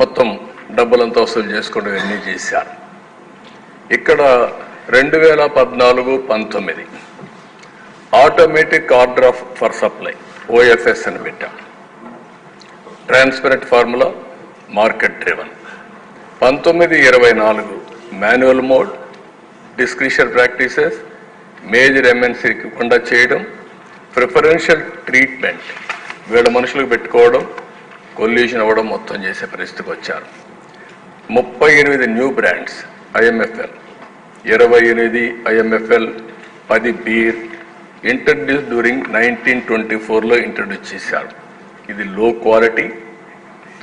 మొత్తం డబ్బులంతా వసూలు చేసుకోవడం ఇవన్నీ చేశారు. ఇక్కడ రెండు వేల పద్నాలుగు పంతొమ్మిది automatic order of for supply OFS అని పెట్టాం ట్రాన్స్పరెంట్ ఫార్ములా మార్కెట్ డ్రివన్. పంతొమ్మిది ఇరవై నాలుగు manual mode discretion practices major ఎంఎన్సీకి కొండ చేయడం ప్రిఫరెన్షియల్ ట్రీట్మెంట్ వీళ్ళ మనుషులకు పెట్టుకోవడం కొల్యూషన్ అవ్వడం మొత్తం చేసే పరిస్థితికి వచ్చారు. ముప్పై ఎనిమిది న్యూ బ్రాండ్స్ ఐఎంఎఫ్ఎల్. ఇరవై ఎనిమిది ఐఎంఎఫ్ఎల్ పది beer. Introduce during nineteen twenty ఫోర్లో ఇంట్రడ్యూస్ చేశారు. ఇది లో క్వాలిటీ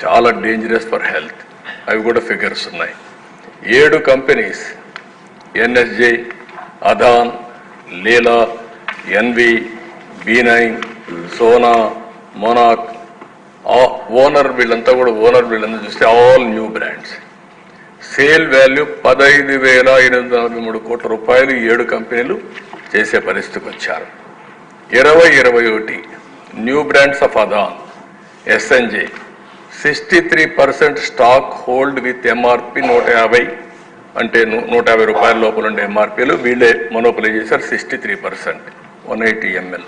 చాలా డేంజరస్ ఫర్ హెల్త్. అవి కూడా ఫిగర్స్ ఉన్నాయి. ఏడు companies NSJ Adan Leela NV B nine Sona Monak owner వీళ్ళంతా కూడా ఓనర్ వీళ్ళంతా చూస్తే all new brands. Sale value పదహైదు వేల ఎనిమిది నలభై మూడు కోట్ల రూపాయలు ఏడు కంపెనీలు చేసే పరిస్థితికి వచ్చారు. ఇరవై ఇరవై ఒకటి new brands of Adan SNJ sixty three percent stock hold with MRP నూట యాభై అంటే నూట యాభై రూపాయల లోపల ఉండే ఎంఆర్పీలు వీళ్ళే మొనోపలై చేశారు sixty three percent one eighty ML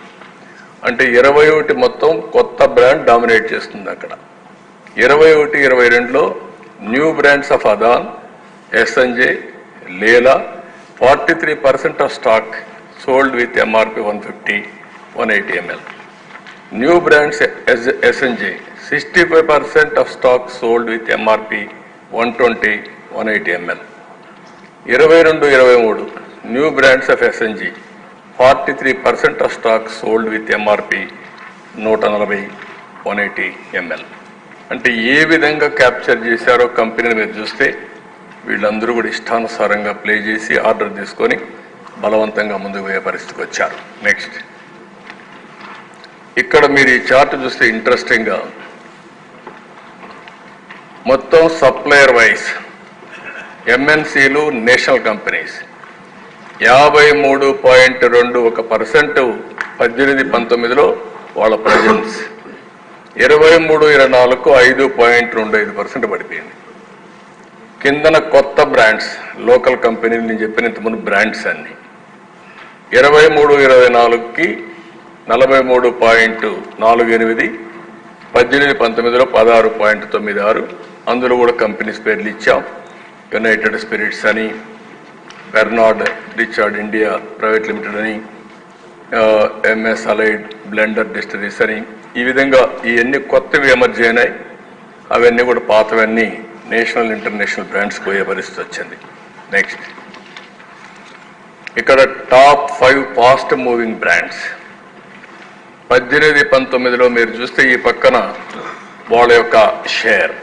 అంటే ఇరవై ఒకటి మొత్తం కొత్త బ్రాండ్ డామినేట్ చేస్తుంది అక్కడ. ఇరవై ఒకటి ఇరవై రెండులో new brands of Adan SNJ Leela forty three percent of stock sold with MRP one fifty one eighty ML new brands S SNJ sixty five percent of stock sold with MRP one twenty one eighty ML ఇరవై రెండు ఇరవై మూడు new brands of SNG forty three percent of stock sold with MRP నూట నలభై one eighty ML అంటే ఏ విధంగా capture చేశారో కంపెనీని మీరు చూస్తే వీళ్ళందరూ కూడా ఇష్టానుసారంగా ప్లే చేసి ఆర్డర్ తీసుకొని బలవంతంగా ముందుకు పోయే పరిస్థితికి వచ్చారు. నెక్స్ట్ ఇక్కడ మీరు ఈ చార్ట్ చూస్తే ఇంట్రెస్టింగ్గా మొత్తం సప్లయర్ వైస్ ఎంఎన్సీలు నేషనల్ కంపెనీస్ యాభై మూడు పాయింట్ రెండు ఒక పర్సెంట్ పద్దెనిమిది పంతొమ్మిదిలో వాళ్ళ ప్రజెన్స్ ఇరవై మూడు ఇరవై నాలుగు ఐదు పాయింట్ రెండు ఐదు పర్సెంట్ పడిపోయింది. కిందన కొత్త బ్రాండ్స్ లోకల్ కంపెనీలు నేను చెప్పిన ఇంతకుముందు బ్రాండ్స్ అన్ని. ఇరవై మూడు ఇరవై నాలుగుకి నలభై మూడు పాయింట్ నాలుగు ఎనిమిది పద్దెనిమిది పంతొమ్మిదిలో పదహారు పాయింట్ తొమ్మిది ఆరు అందులో కూడా కంపెనీస్ పేర్లు ఇచ్చాం. యునైటెడ్ స్పిరిట్స్ అని Pernod Ricard India private limited అని ఎంఎస్ అలైడ్ బ్లెండర్ డిస్టరీస్ అని. ఈ విధంగా ఇవన్నీ కొత్తవి ఎమర్జీ అయినాయి. అవన్నీ కూడా పాతవన్నీ నేషనల్ ఇంటర్నేషనల్ బ్రాండ్స్ పోయే పరిస్థితి వచ్చింది. నెక్స్ట్ ఇక్కడ top five fast moving brands. పద్దెనిమిది పంతొమ్మిదిలో మీరు చూస్తే ఈ పక్కన వాళ్ళ యొక్క షేర్.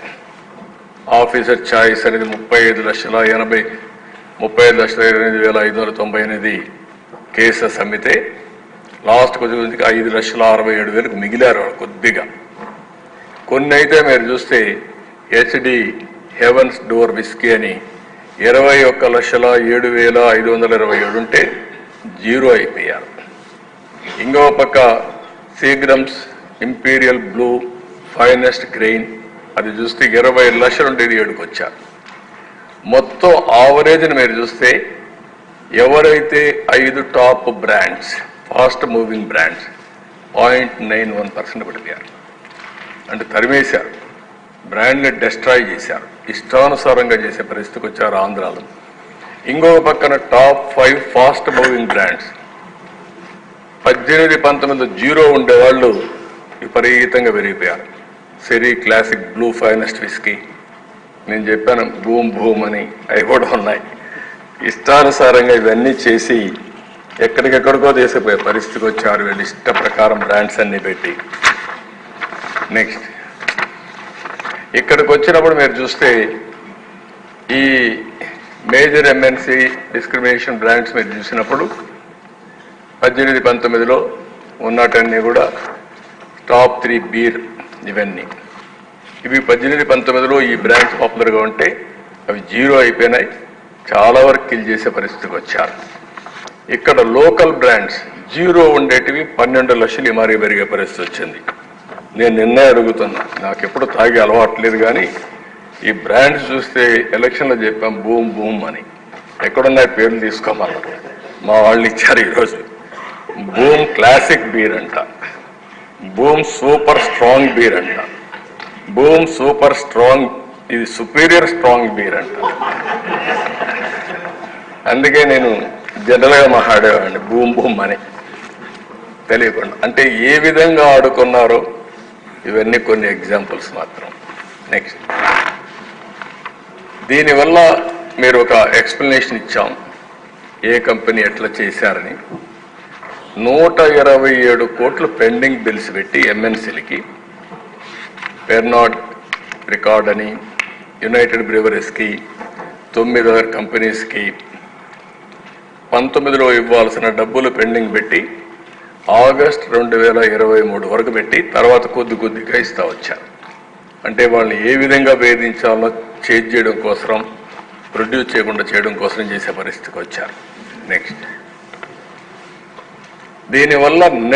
ఆఫీసర్ ఛాయిస్ అనేది ముప్పై ఐదు లక్షల ఎనభై ముప్పై ఐదు లక్షల ఇరవై ఎనిమిది వేల ఐదు వందల తొంభై ఎనిమిది కేసెస్ అమ్మితే లాస్ట్ కొద్దిగా ఐదు లక్షల అరవై ఏడు వేలకు మిగిలారు వాళ్ళు కొద్దిగా. కొన్ని అయితే మీరు చూస్తే హెచ్డి హెవెన్స్ డోర్ విస్కీ అని ఇరవై ఒక్క లక్షల ఏడు వేల ఐదు వందల ఇరవై ఏడు ఉంటే జీరో అయిపోయారు. ఇంకో పక్క Seagram's Imperial Blue finest grain అది చూస్తే ఇరవై లక్షలు ఉండేది ఏడుకొచ్చారు. మొత్తం ఆవరేజ్ని మీరు చూస్తే ఎవరైతే ఐదు top brands fast moving brands point nine one percent పడిపోయారు. అంటే తరిమేశారు. బ్రాండ్ని డెస్ట్రాయ్ చేశారు. ఇష్టానుసారంగా చేసే పరిస్థితికి వచ్చారు ఆంధ్రాలో. ఇంకో పక్కన top five fast moving brands పద్దెనిమిది పంతొమ్మిది జీరో ఉండేవాళ్ళు విపరీతంగా పెరిగిపోయారు. సెరీ క్లాసిక్ బ్లూ ఫైనస్ట్ విస్కీ నేను చెప్పాను భూమ్ భూమ్ అని. అవి కూడా ఉన్నాయి. ఇష్టానుసారంగా ఇవన్నీ చేసి ఎక్కడికెక్కడికో తీసిపోయే పరిస్థితికి వచ్చారు. వీళ్ళు ఇష్ట ప్రకారం బ్రాండ్స్ అన్ని పెట్టి. నెక్స్ట్ ఇక్కడికి వచ్చినప్పుడు మీరు చూస్తే ఈ మేజర్ ఎంఎన్సి డిస్క్రిమినేషన్ బ్రాండ్స్ మీరు చూసినప్పుడు పద్దెనిమిది పంతొమ్మిదిలో ఉన్నటన్నీ కూడా టాప్ త్రీ బీర్ ఇవన్నీ. ఇవి పద్దెనిమిది పంతొమ్మిదిలో ఈ బ్రాండ్స్ పాపులర్గా ఉంటే అవి జీరో అయిపోయినాయి. చాలా వరకు కిల్ చేసే పరిస్థితికి వచ్చారు. ఇక్కడ లోకల్ బ్రాండ్స్ జీరో ఉండేటివి పన్నెండు లక్షలు మరీ పెరిగే పరిస్థితి వచ్చింది. నేను నిన్నే అడుగుతున్నా. నాకు ఎప్పుడు తాగే అలవాటు లేదు కానీ ఈ బ్రాండ్స్ చూస్తే ఎలక్షన్లో చెప్పాం బూమ్ బూమ్ అని. ఎక్కడున్నాయి పేర్లు తీసుకోమన్నారు. మా వాళ్ళు ఇచ్చారు ఈరోజు. బూమ్ క్లాసిక్ బీర్ అంట. బూమ్ సూపర్ స్ట్రాంగ్ బీర్ అంట. బూమ్ సూపర్ స్ట్రాంగ్ ఇది సుపీరియర్ స్ట్రాంగ్ బీర్ అంట. అందుకే నేను జనరల్గా మాట్లాడేవాడిని బూమ్ బూమ్ అని. తెలియకుండా. అంటే ఏ విధంగా ఆడుకున్నారో ఇవన్నీ కొన్ని ఎగ్జాంపుల్స్ మాత్రం. నెక్స్ట్ దీనివల్ల మీరు ఒక ఎక్స్ప్లెనేషన్ ఇచ్చాం ఏ కంపెనీ ఎట్లా చేశారని. నూట ఇరవై ఏడు కోట్లు పెండింగ్ బిల్స్ పెట్టి ఎంఎన్సీలకి పెర్నాడ్ రికార్డ్ అని యునైటెడ్ బ్రివరీస్కి తొమ్మిది కంపెనీస్కి పంతొమ్మిదిలో ఇవ్వాల్సిన డబ్బులు పెండింగ్ పెట్టి ఆగస్ట్ రెండు వేల ఇరవై మూడు వరకు పెట్టి తర్వాత కొద్ది కొద్దిగా ఇస్తా వచ్చారు అంటే వాళ్ళని ఏ విధంగా వేధించాలో చేంజ్ చేయడం కోసం ప్రొడ్యూస్ చేయకుండా చేయడం కోసం చేసే పరిస్థితికి వచ్చారు. నెక్స్ట్. దీనివల్ల నెట్